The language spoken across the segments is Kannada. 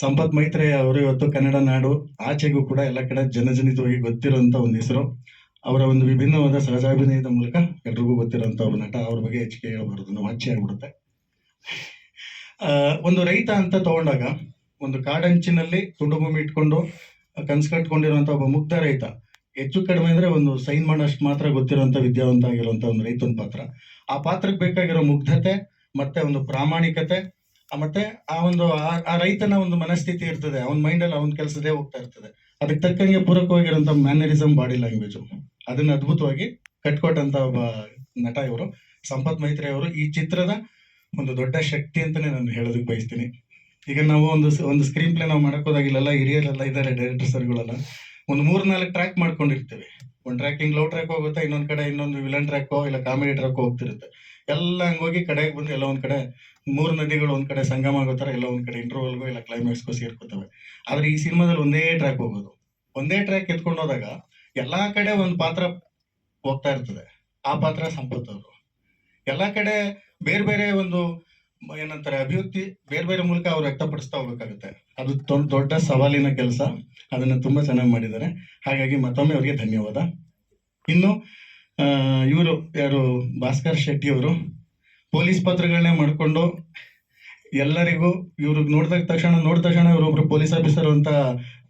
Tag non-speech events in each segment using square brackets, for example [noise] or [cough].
ಸಂಪತ್ ಮೈತ್ರೇಯ ಅವರು ಇವತ್ತು ಕನ್ನಡ ನಾಡು ಆಚೆಗೂ ಕೂಡ ಎಲ್ಲ ಕಡೆ ಜನಜನಿತವಾಗಿ ಗೊತ್ತಿರುವಂತ ಒಂದು ಹೆಸರು. ಅವರ ಒಂದು ವಿಭಿನ್ನವಾದ ಸಹಜಾಭಿನಯದ ಮೂಲಕ ಎಲ್ರಿಗೂ ಗೊತ್ತಿರುವಂತ ಒಬ್ಬ ನಟ. ಅವ್ರ ಬಗ್ಗೆ ಹೆಚ್ಚಿಗೆ ಹೇಳಬಾರದು. ನಾವು ಆಚೆ ಆಗ್ಬಿಡುತ್ತೆ. ಒಂದು ರೈತ ಅಂತ ತಗೊಂಡಾಗ ಒಂದು ಕಾಡಂಚಿನಲ್ಲಿ ತುಂಡು ಭೂಮಿ ಇಟ್ಕೊಂಡು ಕನ್ಸು ಕಟ್ಕೊಂಡಿರುವಂಥ ಒಬ್ಬ ಮುಗ್ಧ ರೈತ. ಹೆಚ್ಚು ಕಡಿಮೆ ಅಂದರೆ ಒಂದು ಸೈನ್ ಮಾಡೋಷ್ಟು ಮಾತ್ರ ಗೊತ್ತಿರುವಂತ ವಿದ್ಯಾವಂತ ಆಗಿರುವಂಥ ಒಂದು ರೈತನ ಪಾತ್ರ. ಆ ಪಾತ್ರಕ್ಕೆ ಬೇಕಾಗಿರೋ ಮುಗ್ಧತೆ ಮತ್ತೆ ಒಂದು ಪ್ರಾಮಾಣಿಕತೆ ಮತ್ತೆ ಆ ಒಂದು ಆ- ರೈತನ ಒಂದು ಮನಸ್ಥಿತಿ ಇರ್ತದೆ. ಅವನ ಮೈಂಡಲ್ಲಿ ಅವನ ಕೆಲಸದೇ ಹೋಗ್ತಾ ಇರ್ತದೆ. ಅದಕ್ಕೆ ತಕ್ಕಂಗೆ ಪೂರಕವಾಗಿರುವಂತ ಮ್ಯಾನರಿಸಮ್ ಬಾಡಿ ಲ್ಯಾಂಗ್ವೇಜ್ ಅದನ್ನ ಅದ್ಭುತವಾಗಿ ಕಟ್ಕೊಟ್ಟಂತ ಒಬ್ಬ ನಟ ಇವರು. ಸಂಪತ್ ಮೈತ್ರಿ ಅವರು ಈ ಚಿತ್ರದ ಒಂದು ದೊಡ್ಡ ಶಕ್ತಿ ಅಂತಾನೆ ನಾನು ಹೇಳೋದಕ್ಕೆ ಬಯಸ್ತೀನಿ. ಈಗ ನಾವು ಒಂದು ಒಂದು ಸ್ಕ್ರೀನ್ ಪ್ಲೇ ನಾವು ಮಾಡಕ್ ಹೋದಾಗಿಲ್ಲ ಹಿರಿಯರೆಲ್ಲ ಇದ್ದಾರೆ ಡೈರೆಕ್ಟರ್ ಸರ್ಗಳೆಲ್ಲ ಒಂದು ಮೂರ್ ನಾಲ್ಕು ಟ್ರ್ಯಾಕ್ ಮಾಡ್ಕೊಂಡಿರ್ತೀವಿ. ಒಂದು ಟ್ರ್ಯಾಕಿಂಗ್ ಲವ್ ಟ್ರ್ಯಾಕ್ ಹೋಗುತ್ತೆ, ಇನ್ನೊಂದು ಕಡೆ ಇನ್ನೊಂದು ವಿಲನ್ ಟ್ರ್ಯಾಕೋ ಇಲ್ಲ ಕಾಮಿಡಿ ಟ್ರ್ಯಾಕ್ ಹೋಗ್ತಿರುತ್ತೆ. ಎಲ್ಲ ಹಂಗೋಗಿ ಕಡೆಗೆ ಬಂದು ಎಲ್ಲ ಒಂದ್ ಕಡೆ ಮೂರು ನದಿಗಳು ಒಂದ್ ಕಡೆ ಸಂಗಮ ಆಗೋ ತರ ಎಲ್ಲ ಒಂದ್ ಕಡೆ ಇಂಟರ್ವಲ್ಗೂ ಇಲ್ಲ ಕ್ಲೈಮ್ಯಾಕ್ಸ್ಗೂ ಸೇರ್ಕೋತವೆ. ಆದ್ರೆ ಈ ಸಿನಿಮಾದಲ್ಲಿ ಒಂದೇ ಟ್ರ್ಯಾಕ್ ಹೋಗೋದು. ಒಂದೇ ಟ್ರ್ಯಾಕ್ ಎತ್ಕೊಂಡು ಹೋದಾಗ ಎಲ್ಲಾ ಕಡೆ ಒಂದ್ ಪಾತ್ರ ಹೋಗ್ತಾ ಇರ್ತದೆ. ಆ ಪಾತ್ರ ಸಂಪತ್ ಅವರು ಎಲ್ಲಾ ಕಡೆ ಬೇರೆ ಬೇರೆ ಒಂದು ಏನಂತಾರೆ, ಅಭಿವ್ಯಕ್ತಿ ಬೇರೆ ಬೇರೆ ಮೂಲಕ ಅವ್ರು ವ್ಯಕ್ತಪಡಿಸ್ತಾ ಹೋಗ್ಬೇಕಾಗುತ್ತೆ. ಅದು ದೊಡ್ಡ ಸವಾಲಿನ ಕೆಲಸ. ಅದನ್ನ ತುಂಬಾ ಚೆನ್ನಾಗಿ ಮಾಡಿದ್ದಾರೆ. ಹಾಗಾಗಿ ಮತ್ತೊಮ್ಮೆ ಅವರಿಗೆ ಧನ್ಯವಾದ. ಇನ್ನು ಇವರು ಯಾರು, ಭಾಸ್ಕರ್ ಶೆಟ್ಟಿ ಅವರು ಪೊಲೀಸ್ ಪತ್ರಗಳನ್ನೇ ಮಾಡಿಕೊಂಡು ಎಲ್ಲರಿಗೂ ಇವ್ರಿಗೆ ನೋಡಿದ ತಕ್ಷಣ ನೋಡಿದ ತಕ್ಷಣ ಇವರೊಬ್ರು ಪೊಲೀಸ್ ಆಫೀಸರ್ ಅಂತ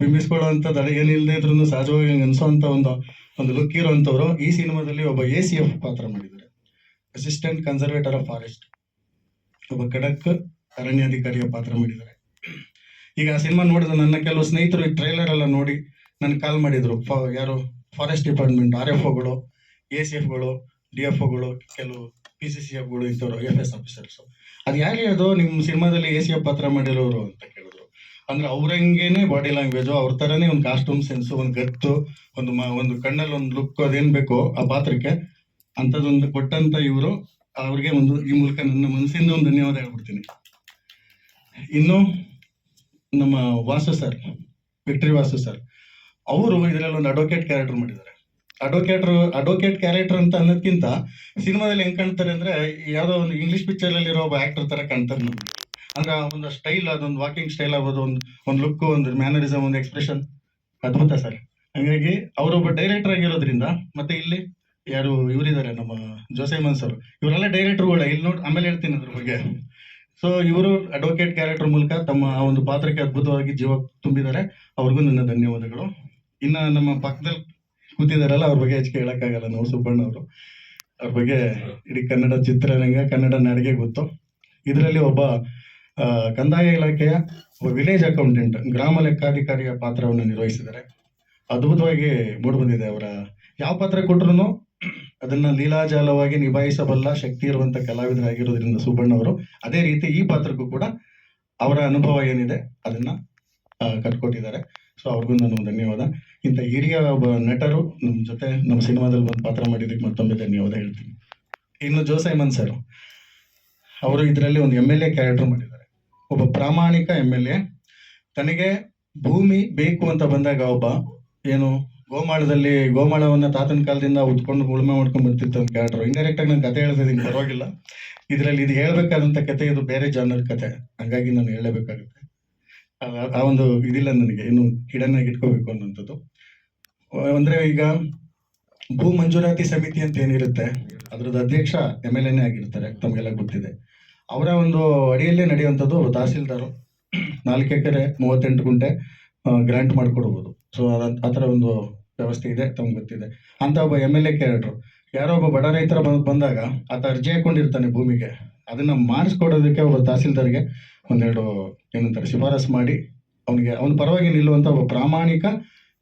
ಬಿಂಬಿಸ್ಕೊಳ್ಳುವಂಥದ್ದು ಏನಿಲ್ಲದೆ ಇದ್ರೂ ಸಹಜವಾಗಿ ಅನ್ಸೋಂಥ ಒಂದು ಒಂದು ಲುಕ್ ಇರುವಂತವ್ರು ಈ ಸಿನಿಮಾದಲ್ಲಿ ಒಬ್ಬ ಎ ಸಿ ಎಫ್ ಪಾತ್ರ ಮಾಡಿದ್ದಾರೆ. ಅಸಿಸ್ಟೆಂಟ್ ಕನ್ಸರ್ವೇಟರ್ ಆಫ್ ಫಾರೆಸ್ಟ್ ಒಬ್ಬ ಖಡಕ್ ಅರಣ್ಯಾಧಿಕಾರಿಯ ಪಾತ್ರ ಮಾಡಿದ್ದಾರೆ. ಈಗ ಆ ಸಿನಿಮಾ ನೋಡಿದ ನನ್ನ ಕೆಲವು ಸ್ನೇಹಿತರು ಈ ಟ್ರೈಲರ್ ಎಲ್ಲ ನೋಡಿ ನನ್ನ ಕಾಲ್ ಮಾಡಿದ್ರು. ಯಾರು? ಫಾರೆಸ್ಟ್ ಡಿಪಾರ್ಟ್ಮೆಂಟ್ ಆರ್ ಎಫ್ ಒಗಳು ಎ ಸಿ ಎಫ್ಗಳು ಡಿ ಎಫ್ ಒಗಳು ಕೆಲವು ಪಿ ಸಿ ಸಿ ಎಫ್ಗಳು ಇಂಥವ್ರು ಎಫ್ ಎಸ್ ಆಫೀಸರ್ಸ್ ಅದು ಯಾರು ಅದು ನಿಮ್ಮ ಸಿನಿಮಾದಲ್ಲಿ ಎ ಸಿ ಎಫ್ ಪಾತ್ರ ಮಾಡಿರೋರು ಅಂತ ಕೇಳಿದ್ರು. ಅಂದ್ರೆ ಅವ್ರಂಗೇನೆ ಬಾಡಿ ಲ್ಯಾಂಗ್ವೇಜು ಅವ್ರ ಥರನೇ ಒಂದು ಕಾಸ್ಟ್ಯೂಮ್ ಸೆನ್ಸು ಒಂದು ಗತ್ತು ಒಂದು ಒಂದು ಕಣ್ಣಲ್ಲಿ ಒಂದು ಲುಕ್ ಅದೇನು ಬೇಕೋ ಆ ಪಾತ್ರಕ್ಕೆ ಅಂಥದ್ದೊಂದು ಕೊಟ್ಟಂತ ಇವರು ಅವ್ರಿಗೆ ಒಂದು ಈ ಮೂಲಕ ನನ್ನ ಮನಸ್ಸಿಂದ ಒಂದು ಧನ್ಯವಾದ ಹೇಳ್ಬಿಡ್ತೀನಿ. ಇನ್ನು ನಮ್ಮ Vasu sir Victory Vasu sir, ಅವರು ಇದರಲ್ಲಿ ಒಂದು ಅಡ್ವೊಕೇಟ್ ಕ್ಯಾರೆಕ್ಟರ್ ಮಾಡಿದ್ದಾರೆ. ಅಡ್ವೊಕೇಟ್ರು ಅಡ್ವೊಕೇಟ್ ಕ್ಯಾರೆಕ್ಟರ್ ಅಂತ ಅನ್ನೋದಕ್ಕಿಂತ ಸಿನಿಮಾದಲ್ಲಿ ಹೆಂಗ್ ಕಾಣ್ತಾರೆ ಅಂದ್ರೆ ಯಾವುದೋ ಒಂದು ಇಂಗ್ಲಿಷ್ ಪಿಕ್ಚರ್ ಅಲ್ಲಿ ಇರೋ ಒಬ್ಬ ಆಕ್ಟರ್ ತರ ಕಾಣ್ತಾರೆ ನಮ್ಗೆ ಅಂದ್ರೆ ಒಂದು ಸ್ಟೈಲ್ ಅದೊಂದು ವಾಕಿಂಗ್ ಸ್ಟೈಲ್ ಆಗ್ಬೋದು ಒಂದು ಒಂದು ಲುಕ್ ಒಂದು ಮ್ಯಾನರಿಸಮ್ ಒಂದು ಎಕ್ಸ್ಪ್ರೆಷನ್ ಅದ್ಭುತ ಸರ್ ಹಂಗಾಗಿ ಅವರೊಬ್ಬ ಡೈರೆಕ್ಟರ್ ಆಗಿರೋದ್ರಿಂದ, ಮತ್ತೆ ಇಲ್ಲಿ ಯಾರು, ಇವರಿದ್ದಾರೆ ನಮ್ಮ ಜೋಸೆಮನ್ ಸರ್ ಇವರೆಲ್ಲ ಡೈರೆಕ್ಟರ್ಗಳೇ ಇಲ್ಲಿ ನೋಡಿ, ಆಮೇಲೆ ಹೇಳ್ತೀನಿ ಅದ್ರ ಬಗ್ಗೆ. ಸೊ ಇವರು ಅಡ್ವೊಕೇಟ್ ಕ್ಯಾರೆಕ್ಟರ್ ಮೂಲಕ ತಮ್ಮ ಆ ಒಂದು ಪಾತ್ರಕ್ಕೆ ಅದ್ಭುತವಾಗಿ ಜೀವ ತುಂಬಿದ್ದಾರೆ. ಅವ್ರಿಗೂ ನನ್ನ ಧನ್ಯವಾದಗಳು. ಇನ್ನ ನಮ್ಮ ಪಕ್ಕದಲ್ಲಿ ಕೂತಿದಾರಲ್ಲ, ಅವ್ರ ಬಗ್ಗೆ ಹೆಚ್ಚಿಗೆ ಹೇಳಕ್ಕಾಗಲ್ಲ ನಾವು ಸುಬ್ಬಣ್ಣ ಅವರು. ಅವ್ರ ಬಗ್ಗೆ ಇಡೀ ಕನ್ನಡ ಚಿತ್ರರಂಗ ಕನ್ನಡ ನಡಿಗೆ ಗೊತ್ತು. ಇದರಲ್ಲಿ ಒಬ್ಬ ಕಂದಾಯ ಇಲಾಖೆಯ ಒಬ್ಬ ವಿಲೇಜ್ ಅಕೌಂಟೆಂಟ್ ಗ್ರಾಮ ಲೆಕ್ಕಾಧಿಕಾರಿಯ ಪಾತ್ರವನ್ನು ನಿರ್ವಹಿಸಿದ್ದಾರೆ. ಅದ್ಭುತವಾಗಿ ಮೂಡಿಬಂದಿದೆ ಅವರ. ಯಾವ ಪಾತ್ರ ಕೊಟ್ಟರು ಅದನ್ನ ಲೀಲಾಜಾಲವಾಗಿ ನಿಭಾಯಿಸಬಲ್ಲ ಶಕ್ತಿ ಇರುವಂತ ಕಲಾವಿದರಾಗಿರೋದ್ರಿಂದ ಸುಬ್ಬಣ್ಣ ಅವರು. ಅದೇ ರೀತಿ ಈ ಪಾತ್ರಕ್ಕೂ ಕೂಡ ಅವರ ಅನುಭವ ಏನಿದೆ ಅದನ್ನ ಕಟ್ಕೊಟ್ಟಿದ್ದಾರೆ ಸೊ ಅವ್ರಿಗೂ ನಾನು ಧನ್ಯವಾದ. ಇಂಥ ಹಿರಿಯ ಒಬ್ಬ ನಟರು ನಮ್ಮ ಜೊತೆ ನಮ್ಮ ಸಿನಿಮಾದಲ್ಲಿ ಒಂದು ಪಾತ್ರ ಮಾಡಿದ್ದಕ್ಕೆ ಮತ್ತೊಮ್ಮೆ ಧನ್ಯವಾದ ಹೇಳ್ತೀನಿ. ಇನ್ನು ಜೋಸೈಮನ್ ಸರ್, ಅವರು ಇದರಲ್ಲಿ ಒಂದು ಎಂ ಎಲ್ ಎ ಕ್ಯಾರೆಕ್ಟರ್ ಮಾಡಿದ್ದಾರೆ. ಒಬ್ಬ ಪ್ರಾಮಾಣಿಕ ಎಂ ಎಲ್ ಎ ತನಗೆ ಭೂಮಿ ಬೇಕು ಅಂತ ಬಂದಾಗ ಒಬ್ಬ ಏನು ಗೋಮಾಳದಲ್ಲಿ, ಗೋಮಾಳವನ್ನ ತಾತನ ಕಾಲದಿಂದ ಉತ್ಕೊಂಡು ಉಳುಮೆ ಮಾಡ್ಕೊಂಡು ಬರ್ತಿತ್ತು ಒಂದು ಕ್ಯಾರೆಕ್ಟರ್ ಇಂಡೈರೆಕ್ಟ್ ಆಗಿ ನಾನು ಕತೆ ಹೇಳ್ತಿದ್ದೀನಿ ಪರವಾಗಿಲ್ಲ. ಇದರಲ್ಲಿ ಇದು ಹೇಳ್ಬೇಕಾದಂತ ಕತೆ, ಇದು ಬೇರೆ ಜಾನರ್ ಕತೆ. ಹಂಗಾಗಿ ನಾನು ಹೇಳಬೇಕಾಗುತ್ತೆ. ಆ- ಒಂದು ಇದಿಲ್ಲ ನನಗೆ, ಇನ್ನು ಹಿಡನ್ನಾಗಿ ಇಟ್ಕೋಬೇಕು ಅನ್ನೋಂಥದ್ದು ಅಂದ್ರೆ ಈಗ ಭೂ ಮಂಜೂರಾತಿ ಸಮಿತಿ ಅಂತ ಏನಿರುತ್ತೆ, ಅದ್ರದ್ದು ಅಧ್ಯಕ್ಷ ಎಂ ಎಲ್ ಎನೇ ಆಗಿರ್ತಾರೆ, ತಮಗೆಲ್ಲ ಗೊತ್ತಿದೆ. ಅವರ ಒಂದು ಅಡಿಯಲ್ಲೇ ನಡೆಯುವಂಥದ್ದು ತಹಸೀಲ್ದಾರು. ನಾಲ್ಕು ಎಕರೆ, ಮೂವತ್ತೆಂಟು ಗುಂಟೆ ಗ್ರಾಂಟ್ ಮಾಡಿಕೊಡ್ಬೋದು. ಸೊ ಆ ಥರ ಒಂದು ವ್ಯವಸ್ಥೆ ಇದೆ, ತಮ್ಗೆ ಗೊತ್ತಿದೆ. ಅಂತ ಒಬ್ಬ ಎಂ ಎಲ್ ಎ ಕ್ಯಾರೆಕ್ಟ್ರು ಯಾರೋ ಒಬ್ಬ ಬಡ ರೈತರ ಬಂದ್- ಬಂದಾಗ ಆತ ಅರ್ಜಿ ಹಾಕೊಂಡಿರ್ತಾನೆ ಭೂಮಿಗೆ. ಅದನ್ನ ಮಾಡಿಸ್ಕೊಡೋದಕ್ಕೆ ಒಬ್ಬ ತಹಸೀಲ್ದಾರ್ಗೆ ಒಂದೆರಡು ಏನಂತಾರೆ, ಶಿಫಾರಸ್ ಮಾಡಿ, ಅವನಿಗೆ, ಅವನ ಪರವಾಗಿ ನಿಲ್ಲುವಂತ ಒಬ್ಬ ಪ್ರಾಮಾಣಿಕ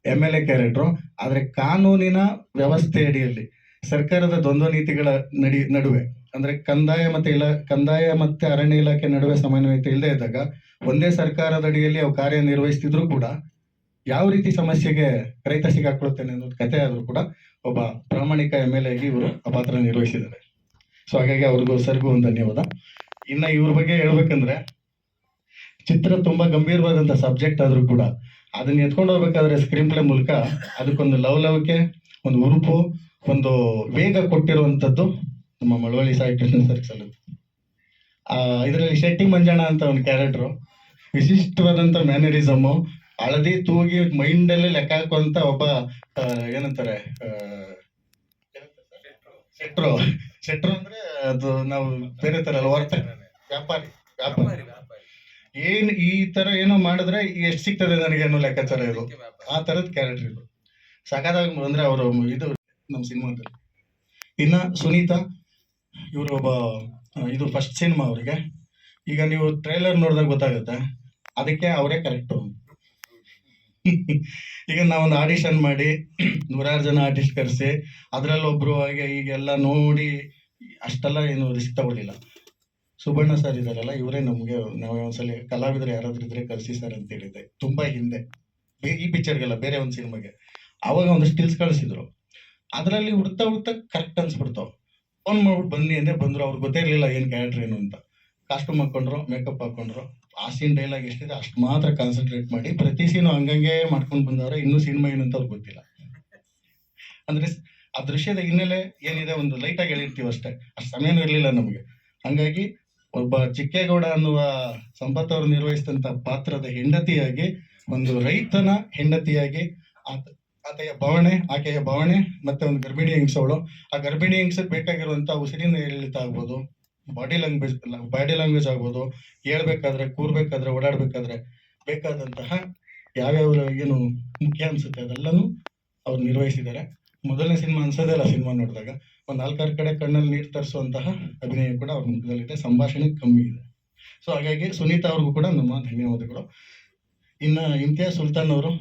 ಎಂ ಎಲ್ ಎ ಕ್ಯಾರೆಕ್ಟ್ರು ಆದ್ರೆ ಕಾನೂನಿನ ವ್ಯವಸ್ಥೆ ಅಡಿಯಲ್ಲಿ ಸರ್ಕಾರದ ದ್ವಂದ್ವ ನೀತಿಗಳ ನಡಿ, ನಡುವೆ, ಅಂದ್ರೆ ಕಂದಾಯ ಮತ್ತೆ ಇಲಾ ಕಂದಾಯ ಮತ್ತೆ ಅರಣ್ಯ ಇಲಾಖೆ ನಡುವೆ ಸಮನ್ವಯತೆ ಇಲ್ಲದೆ ಇದ್ದಾಗ ಒಂದೇ ಸರ್ಕಾರದ ಅಡಿಯಲ್ಲಿ ಅವು ಕಾರ್ಯನಿರ್ವಹಿಸ್ತಿದ್ರು ಕೂಡ ಯಾವ ರೀತಿ ಸಮಸ್ಯೆಗೆ ರೈತ ಸಿಗಾಕೊಳ್ತೇನೆ ಅನ್ನೋದು ಕತೆ ಆದ್ರೂ ಕೂಡ ಒಬ್ಬ ಪ್ರಾಮಾಣಿಕ ಎಂ ಎಲ್ ಎಗೆ ಇವರು ಆ ಪಾತ್ರ ನಿರ್ವಹಿಸಿದ್ದಾರೆ. ಸೊ ಹಾಗಾಗಿ ಅವ್ರಿಗೂ ಸರ್ಗೂ ಒಂದು ಧನ್ಯವಾದ. ಇನ್ನ ಇವ್ರ ಬಗ್ಗೆ ಹೇಳ್ಬೇಕಂದ್ರೆ ಚಿತ್ರ ತುಂಬಾ ಗಂಭೀರವಾದಂತ ಸಬ್ಜೆಕ್ಟ್ ಆದ್ರೂ ಕೂಡ ಅದನ್ನ ಎತ್ಕೊಂಡು ಹೋಗ್ಬೇಕಾದ್ರೆ ಸ್ಕ್ರೀನ್ ಪ್ಲೇ ಮೂಲಕ ಅದಕ್ಕೊಂದು ಲವ್ ಲವಲವಿಕೆ ಒಂದು ಉರುಪು ಒಂದು ವೇಗ ಕೊಟ್ಟಿರುವಂತದ್ದು ನಮ್ಮ ಮಳವಳ್ಳಿ ಕೃಷ್ಣ ಸರ್ ಆ, ಇದರಲ್ಲಿ ಶೆಟ್ಟಿ ಮಂಜಣ್ಣ ಅಂತ ಒಂದು ಕ್ಯಾರೆಕ್ಟರ್ ವಿಶಿಷ್ಟವಾದಂತ ಮ್ಯಾನರಿಸಮ್ ಹಳದಿ ತೂಗಿ ಮೈಂಡ್ ಅಲ್ಲಿ ಲೆಕ್ಕ ಹಾಕುವಂತ ಒಬ್ಬ ಏನಂತಾರೆ ಶೆಟ್ರು ಶೆಟ್ರು ಅಂದ್ರೆ ಅದು ನಾವು ಬೇರೆ ತರ ಅಲ್ಲ ವ್ಯಾಪಾರಿ. ವ್ಯಾಪಾರಿ. ಏನ್ ಈ ತರ ಏನೋ ಮಾಡಿದ್ರೆ ಎಷ್ಟು ಸಿಗ್ತದೆ ನನಗೆ ಅನ್ನೋ ಲೆಕ್ಕಾಚಾರ ಇದು ಆ ತರದ ಕ್ಯಾರೆಕ್ಟರ್ ಇದು ಸಖತ್ತಾಗಿ ಅಂದ್ರೆ ಅವರು ಇದು ನಮ್ಮ ಸಿನಿಮಾದಲ್ಲಿ. ಇನ್ನ ಸುನೀತಾ ಇವರು ಒಬ್ಬ ಇದು ಫಸ್ಟ್ ಸಿನಿಮಾ ಅವರಿಗೆ. ಈಗ ನೀವು ಟ್ರೈಲರ್ ನೋಡಿದಾಗ ಗೊತ್ತಾಗುತ್ತೆ. ಅದಕ್ಕೆ ಅವರೇ ಕರೆಕ್ಟು [laughs] ಈಗ ನಾವೊಂದು ಆಡಿಷನ್ ಮಾಡಿ [clears throat] ನೂರಾರು ಜನ ಆರ್ಟಿಸ್ಟ್ ಕರೆಸಿ ಅದರಲ್ಲಿ ಒಬ್ರು ಹಾಗೆ ಈಗೆಲ್ಲ ನೋಡಿ ಅಷ್ಟೆಲ್ಲ ಏನು ರಿಸ್ಕ್ ತಗೊಳ್ಳಿಲ್ಲ. ಸುಬಣ್ಣ ಸರ್ ಇದಾರಲ್ಲ, ಇವರೇ ನಮಗೆ, ನಾವು ಒಂದ್ಸಲಿ ಕಲಾವಿದರು ಯಾರಾದ್ರೂ ಇದ್ರೆ ಕಲಿಸಿ ಸರ್ ಅಂತ ಹೇಳಿದ್ದೆ. ತುಂಬಾ ಹಿಂದೆ. ಈ ಪಿಕ್ಚರ್ಗೆಲ್ಲ ಬೇರೆ ಒಂದು ಸಿನಿಮಾಗೆ. ಅವಾಗ ಒಂದು ಸ್ಟಿಲ್ಸ್ ಕಳಿಸಿದ್ರು. ಅದರಲ್ಲಿ ಹುಡ್ತಾ ಹುಡ್ತಾ ಕರೆಕ್ಟ್ ಅನ್ಸ್ಬಿಡ್ತಾವ್ ಫೋನ್ ಮಾಡ್ಬಿಟ್ಟು ಬನ್ನಿ ಅಂದ್ರೆ ಬಂದ್ರು, ಅವ್ರು ಗೊತ್ತಿರಲಿಲ್ಲ ಏನು ಕ್ಯಾರೆಕ್ಟರ್ ಏನು ಅಂತ. ಕಾಸ್ಟ್ಯೂಮ್ ಹಾಕೊಂಡ್ರು ಮೇಕಪ್ ಹಾಕೊಂಡ್ರು. ಆ ಸೀನ್ ಡೈಲಾಗ್ ಎಷ್ಟಿದೆ, ಅಷ್ಟು ಮಾತ್ರ ಕಾನ್ಸಂಟ್ರೇಟ್ ಮಾಡಿ ಪ್ರತಿ ಸೀನು ಹಂಗಂಗೆ ಮಾಡ್ಕೊಂಡು ಬಂದವ್ರೆ. ಇನ್ನೂ ಸಿನಿಮಾ ಏನು ಅಂತ ಅವ್ರಿಗೆ ಗೊತ್ತಿಲ್ಲ. ಅಂದ್ರೆ ಆ ದೃಶ್ಯದ ಹಿನ್ನೆಲೆ ಏನಿದೆ, ಒಂದು ಲೈಟಾಗಿ ಹೇಳಿರ್ತೀವಿ ಅಷ್ಟೇ ಅಷ್ಟು ಸಮಯನೂ ಇರಲಿಲ್ಲ ನಮಗೆ. ಹಂಗಾಗಿ ಒಬ್ಬ ಚಿಕ್ಕೇಗೌಡ ಅನ್ನುವ ಸಂಪತ್ ಅವರು ನಿರ್ವಹಿಸಿದಂತ ಪಾತ್ರದ ಹೆಂಡತಿಯಾಗಿ, ಒಂದು ರೈತನ ಹೆಂಡತಿಯಾಗಿ ಆತ ಆಕೆಯ ಭಾವನೆ ಆಕೆಯ ಭಾವನೆ ಮತ್ತೆ ಒಂದು ಗರ್ಭಿಣಿ ಹೆಂಗಸವಳು ಆ ಗರ್ಭಿಣಿ ಹೆಂಗಸಕ್ಕೆ ಬೇಕಾಗಿರುವಂತ ಉಸಿರಿನ ಏರಿಳಿತ ಆಗ್ಬೋದು ಬಾಡಿ ಲ್ಯಾಂಗ್ವೇಜ್ ಬಾಡಿ ಲ್ಯಾಂಗ್ವೇಜ್ ಆಗ್ಬೋದು, ಹೇಳ್ಬೇಕಾದ್ರೆ, ಕೂರ್ಬೇಕಾದ್ರೆ, ಓಡಾಡ್ಬೇಕಾದ್ರೆ ಬೇಕಾದಂತಹ ಯಾವ್ಯಾವ ಏನು ಮುಖ್ಯ ಅನ್ಸುತ್ತೆ ಅದೆಲ್ಲನೂ ಅವ್ರು ನಿರ್ವಹಿಸಿದ್ದಾರೆ. ಮೊದಲನೇ ಸಿನಿಮಾ ಅನ್ಸೋದೇ ಇಲ್ಲ ಸಿನಿಮಾ ನೋಡಿದಾಗ. ಒಂದು ನಾಲ್ಕಾರು ಕಡೆ ಕಣ್ಣಲ್ಲಿ ನೀರು ತರಿಸುವಂತಹ ಅಭಿನಯ ಕೂಡ ಅವ್ರ ಮುಖದಲ್ಲಿದೆ ಸಂಭಾಷಣೆ ಕಮ್ಮಿ ಇದೆ. ಸೊ ಹಾಗಾಗಿ ಸುನೀತಾ ಅವ್ರಿಗೂ ಕೂಡ ನಮ್ಮ ಧನ್ಯವಾದಗಳು. ಇನ್ನ ಇಮ್ತಿಯಾಸ್ ಸುಲ್ತಾನ್ ಅವರು